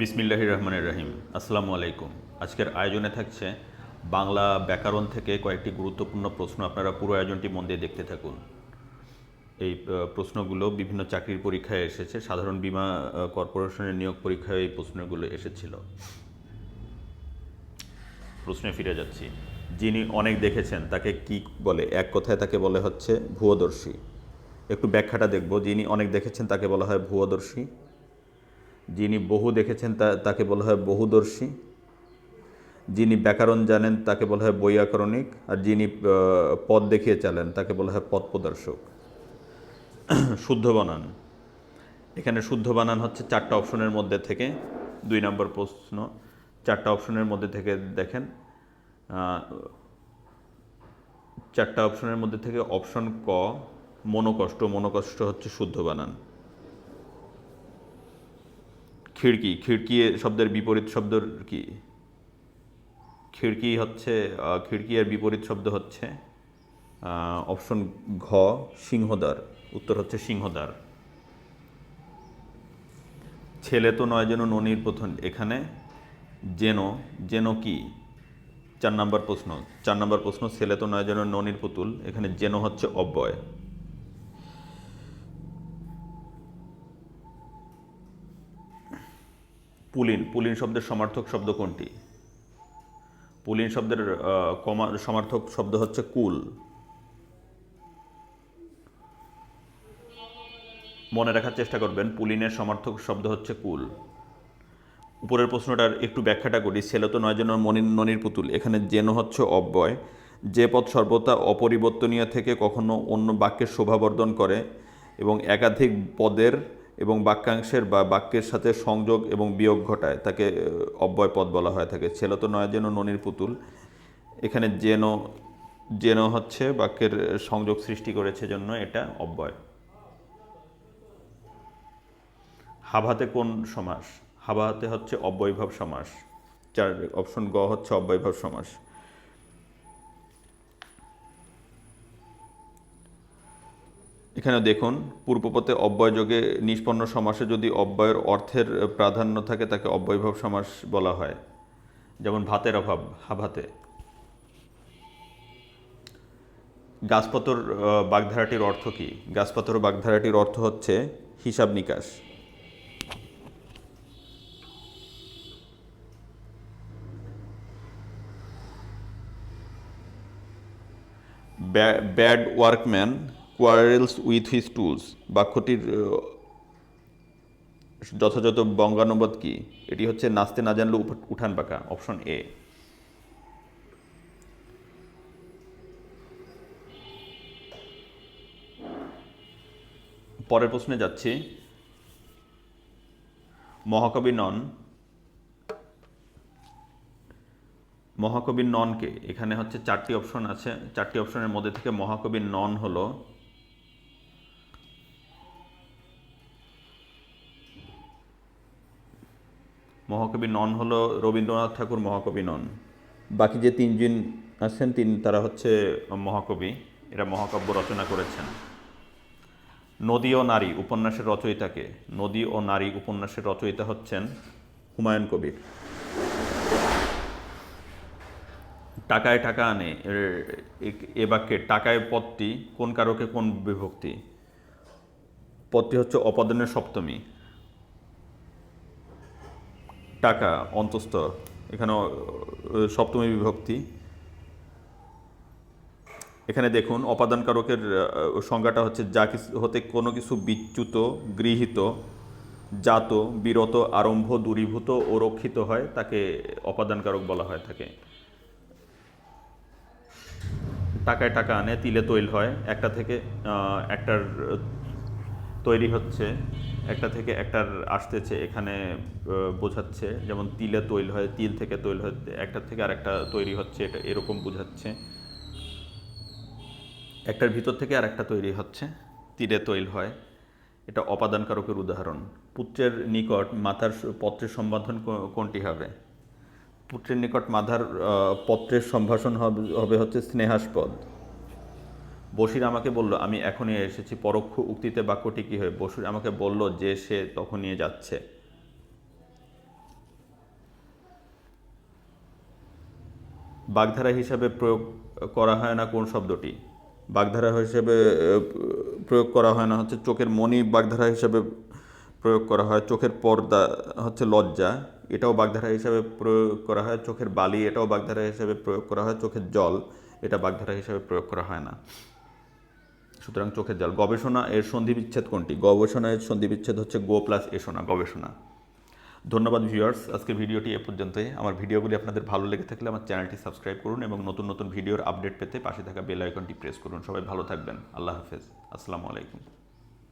বিসমিল্লাহ রহমানের রহিম। আসসালামু আলাইকুম। আজকের আয়োজনে থাকছে বাংলা ব্যাকরণ থেকে কয়েকটি গুরুত্বপূর্ণ প্রশ্ন। আপনারা পুরো আয়োজনটি মন দিয়ে দেখতে থাকুন। এই প্রশ্নগুলো বিভিন্ন চাকরির পরীক্ষায় এসেছে। সাধারণ বীমা কর্পোরেশনের নিয়োগ পরীক্ষায় এই প্রশ্নগুলো এসেছিল। প্রশ্নে ফিরে যাচ্ছি। যিনি অনেক দেখেছেন, তাকে কি বলে? এক কথায় তাকে বলে হচ্ছে ভুয়দর্শী। একটু ব্যাখ্যাটা দেখব। যিনি অনেক দেখেছেন, তাকে বলা হয় ভুয়দর্শী। যিনি বহু দেখেছেন তাকে বলা হয় বহুদর্শী। যিনি ব্যাকরণ জানেন তাকে বলা হয় বৈয়াকরণিক। আর যিনি পদ দেখিয়ে চালেন তাকে বলা হয় পথ প্রদর্শক শুদ্ধ বানান। এখানে শুদ্ধ বানান হচ্ছে চারটা অপশনের মধ্যে থেকে, দুই নম্বর প্রশ্ন, চারটা অপশনের মধ্যে থেকে দেখেন চারটা অপশনের মধ্যে থেকে অপশন ক, মনোকষ্ট। মনোকষ্ট হচ্ছে শুদ্ধ বানান। খিড়কি খিড়কি শব্দের বিপরীত শব্দ কি? খিড়কি হচ্ছে খিড়কি এর বিপরীত শব্দ হচ্ছে অপশন ঘ, সিংহদ্বার, উত্তর হচ্ছে সিংহদ্বার। ছেলে তো নয় যেন ননির প্রথম এখানে যেন যেন কি? চার নম্বর প্রশ্ন, চার নম্বর প্রশ্ন, ছেলে তো নয় যেন ননির পুতুল, এখানে যেন হচ্ছে অব্যয়। পুলিন পুলিন শব্দের সমার্থক শব্দ কোনটি? পুলিন শব্দের সমার্থক শব্দ হচ্ছে কুল। মনে রাখার চেষ্টা করবেন, পুলিনের সমার্থক শব্দ হচ্ছে কুল। উপরের প্রশ্নটার একটু ব্যাখ্যাটা করি। ছেলে তো নয় যেন মনির ননির পুতুল। এখানে যেন হচ্ছে অব্যয়। যে পদ সর্বদা অপরিবর্তনীয় থেকে কখনো অন্য বাক্যের শোভাবর্ধন করে এবং একাধিক পদের এবং বাক্যাংশের বা বাক্যের সাথে সংযোগ এবং বিয়োগ ঘটায়, তাকে অব্যয় পদ বলা হয় থাকে ছেলে তো নয়, যেন ননির পুতুল। এখানে যেন যেন হচ্ছে বাক্যের সংযোগ সৃষ্টি করেছে জন্য এটা অব্যয়। হাভাতে কোন সমাস? হাভাতে হচ্ছে অব্যয়ভাব সমাস। চার, অপশন গ হচ্ছে অব্যয়ভাব সমাস। এখানে দেখুন পূর্বপথে অব্যয়যোগে নিষ্পন্ন সমাসে যদি অব্যয়ের অর্থের প্রাধান্য থাকে, তাকে অব্যয়ভাব সমাস বলা হয়। যেমন ভাতের অভাব হাভাতে গাছপাতর বাগধারাটির অর্থ কি? গাছপাতর বাগধারাটির অর্থ হচ্ছে হিসাব নিকাশ। Bad workman quarrels with his tools বাক্যটির যথাযথ বঙ্গানুবাদ কি? এটি হচ্ছে নাচতে না জানলে উঠান পাকা অপশন এ। পরের প্রশ্নে যাচ্ছি। মহাকবি নন। মহাকবির ননকে, এখানে হচ্ছে চারটি অপশন আছে। চারটি অপশনের মধ্যে থেকে মহাকবির নন হলো মহাকবি নন হলো রবীন্দ্রনাথ ঠাকুর মহাকবি নন। বাকি যে তিনজন আছেন তিন তারা হচ্ছে মহাকবি এরা মহাকাব্য রচনা করেছেন। নদী ও নারী উপন্যাসের রচয়িতাকে নদী ও নারী উপন্যাসের রচয়িতা হচ্ছেন হুমায়ুন কবির। টাকায় টাকা আনে এ বাক্যে টাকায় পদটি কোন কারকে কোন বিভক্তি? পদটি হচ্ছে অপাদানের সপ্তমী। টাকা অন্তস্থ এখানে সপ্তমী বিভক্তি। এখানে দেখুন, অপাদানকারকের সংজ্ঞাটা হচ্ছে, যা কিছু, হতে কোনো কিছু বিচ্যুত, গৃহীত, জাত, বিরত, আরম্ভ, দূরীভূত ও রক্ষিত হয়, তাকে অপাদানকারক বলা হয় থাকে টাকায় টাকা আনে, তিলে তৈল হয়, একটা থেকে একটার তৈরি হচ্ছে একটা থেকে একটার আসতেছে এখানে বোঝাচ্ছে যেমন তিলে তৈল হয় তিল থেকে তৈল হয় একটা থেকে আরেকটা তৈরি হচ্ছে এটা এরকম বোঝাচ্ছে। একটার ভিতর থেকে আরেকটা তৈরি হচ্ছে তীরে তৈল হয়। এটা অপাদানকারকের উদাহরণ। পুত্রের নিকট মাথার পত্রের সম্বোধন কোনটি হবে? পুত্রের নিকট আহ, পত্রের সম্ভাষণ হবে হচ্ছে স্নেহাস্পদ। বসির আমাকে বলল, আমি এখনই এসেছি, পরোক্ষ উক্তিতে বাক্যটি কী হয়। বসুর আমাকে বলল যে সে তখন নিয়ে যাচ্ছে। বাগধারা হিসাবে প্রয়োগ করা হয় না কোন শব্দটি? বাগধারা হিসেবে প্রয়োগ করা হয় না, হচ্ছে চোখের মণি বাগধারা হিসেবে প্রয়োগ করা হয়, চোখের পর্দা হচ্ছে লজ্জা, এটাও বাগধারা হিসাবে প্রয়োগ করা হয়, চোখের বালি এটাও বাগধারা হিসাবে প্রয়োগ করা হয়, চোখের জল, এটা বাগধারা হিসাবে প্রয়োগ করা হয় না। সুতরাং চোখের জল। গবেষণা এর সন্ধি বিচ্ছেদ কোনটি? গবেষণা এর সন্ধি বিচ্ছেদ হচ্ছে গো প্লাস এসোনা গবেষণা। ধন্যবাদ ভিউয়ার্স আজকে ভিডিওটি এ পর্যন্তই। আমার ভিডিওগুলি আপনাদের ভালো লেগে থাকলে আমার চ্যানেলটি সাবস্ক্রাইব করুন এবং নতুন নতুন ভিডিওর আপডেট পেতে পাশে থাকা বেল আইকনটি প্রেস করুন। সবাই ভালো থাকবেন। আল্লাহ হাফেজ। আসসালামু আলাইকুম।